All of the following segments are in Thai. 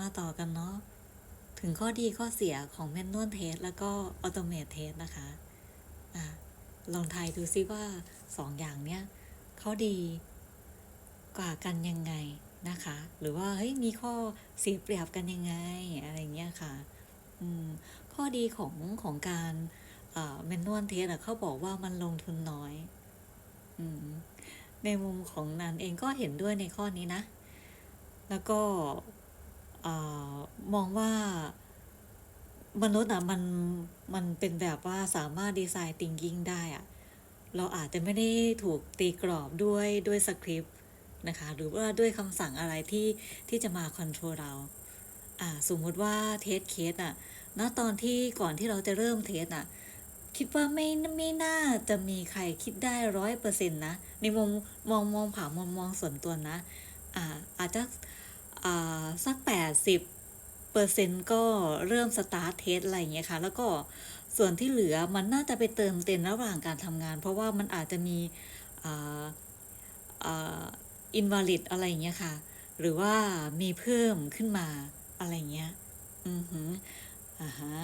มาต่อกันเนาะถึงข้อดีข้อเสียของแมนนวลเทสแล้วก็ออโตเม e เทสนะคะอะลองทายดูซิว่าสองอย่างเนี้ยเขาดีกว่ากันยังไงนะคะ หรือว่าเฮ้ยมีข้อเสียเปรียบกันยังไงอะไรเงี้ยค่ะอืมข้อดีของของการแมนนวลเทสอะเขาบอกว่ามันลงทุนน้อยอืมในมุมของนันเองก็เห็นด้วยในข้อนี้นะ แล้วก็ อมองว่ามนุษย์อะมันมันเป็นแบบว่าสามารถดีไซน์ thinking ได้อะเราอาจจะไม่ได้ถูกตีกรอบด้วยด้วยสคริปต์นะคะหรือว่าด้วยคำสั่งอะไรที่ที่จะมาคอนโทรลเราอ่าสมมติว่าเทสเคสอะณตอนที่ก่อนที่เราจะเริ่มเทสอะคิดว่าไม่ไม่น่าจะมีใครคิดได้ร้อยเปอร์เซ็นต์นะในมุมมองมองผ่ามองมองส่วนตัวนะอ่าอาจจะ สักแปดสิบเปอร์เซ็นต์ก็เริ่มสตาร์ทเทสอะไรอย่างเงี้ยค่ะ แล้วก็ส่วนที่เหลือมันน่าจะไปเติมเต็มระหว่างการทำงาน เพราะว่ามันอาจจะมีอินวาลิดอะไรอย่างเงี้ยค่ะ หรือว่ามีเพิ่มขึ้นมาอะไรเงี้ย อือหืออ่าฮะ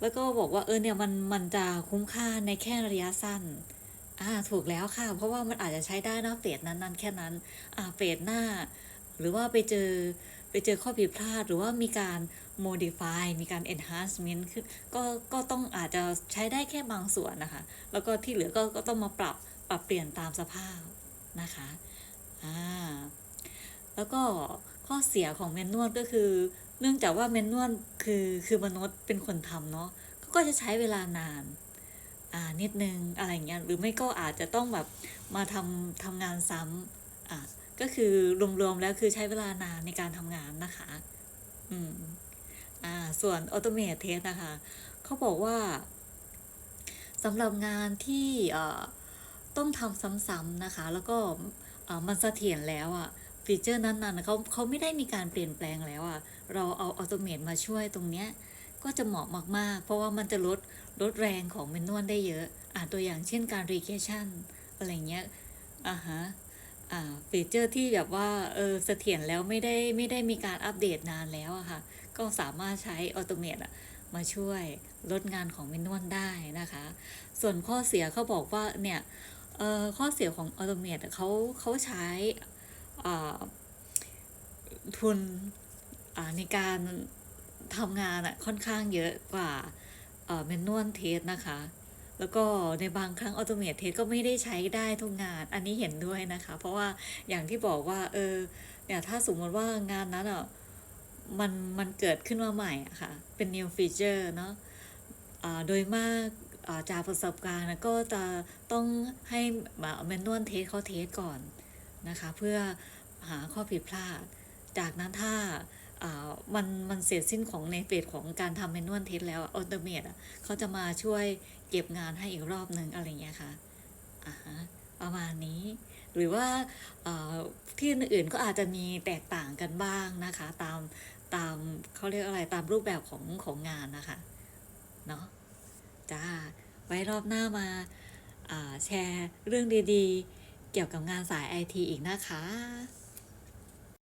แล้วก็บอกว่าเออเนี่ยมันมันจะคุ้มค่าในแค่ระยะสั้น อ่า ถูกแล้วค่ะ เพราะว่ามันอาจจะใช้ได้นะเฟสนั้นๆแค่นั้น อ่าเฟสหน้า หรือว่าไปเจอไปเจอข้อผิดพลาด หรือว่ามีการ modify มีการ enhancement ขึ้นก็ก็ต้องอาจจะใช้ได้แค่บางส่วนนะคะ แล้วก็ที่เหลือก็ก็ต้องมาปรับปรับเปลี่ยนตามสภาพนะคะอ่าแล้วก็ข้อเสียของแมนนวลก็คือ เนื่องจากว่าแมนนวลคือคือมนุษย์เป็นคนทำเนาะก็จะใช้เวลานานอ่านิดนึงอะไรเงี้ยหรือไม่ก็อาจจะต้องแบบมาทำทำงานซ้ำอ่า ก็คือรวมๆแล้วคือใช้เวลานานในการทำงานนะคะ อืม อ่า ส่วนออโตเม e เทสนะคะ เขาบอกว่าสำหรับงานที่เอ่อต้องทำซ้ำๆนะคะ แล้วก็เอ่อมันเสถียรแล้วอะฟีเจอร์นั้นๆเขาเขาไม่ได้มีการเปลี่ยนแปลงแล้วอะเราเอาออโตเม e มาช่วยตรงเนี้ยก็จะเหมาะมากๆ เพราะว่ามันจะลดลดแรงของเมนนวลได้เยอะ อ่าตัวอย่างเช่นการรีเคชั่นอะไรเงี้ยอ่าฮะ ฟีเจอร์ที่แบบว่าเออเสถียรแล้วไม่ได้ไม่ได้มีการอัปเดตนานแล้วอะค่ะ ก็สามารถใช้ออโตเม e อะมาช่วยลดงานของเมนนวลได้นะคะ ส่วนข้อเสียเขาบอกว่าเนี่ยเอ่อข้อเสียของออโตเม e เขาเขาใช้ทุนในการทำงานอะค่อนข้างเยอะกว่าเมนนวลเทสนะคะ แล้วก็ในบางครั้งออโตเม e เทสก็ไม่ได้ใช้ได้ทุกงาน อันนี้เห็นด้วยนะคะ เพราะว่าอย่างที่บอกว่าเออเนี่ยถ้าสมมติว่างานนั้นอะมันมันเกิดขึ้นมาใหม่อะค่ะ เป็น new feature เนาะอ่าโดยมากอ่าจากประสบการณ์ก็จะต้องให้แมนนวลเทสเขาเทสก่อนนะคะ เพื่อหาข้อผิดพลาด จากนั้นถ้าอ่ามันมันเสร็จสิ้นของในเฟสของการทำแมนนวลเทสแล้วออโตเม e อะเขาจะมาช่วย เก็บงานให้อีกรอบหนึ่งอะไรเงี้ยค่ะอ่าฮะประมาณนี้ หรือว่าที่อื่นๆก็อาจจะมีแตกต่างกันบ้างนะคะ ตามตามเขาเรียกอะไรตามรูปแบบของของงานนะคะเนาะจ้าไว้รอบหน้ามาแชร์เรื่องดีๆ เกี่ยวกับงานสายไอทีอีกนะคะ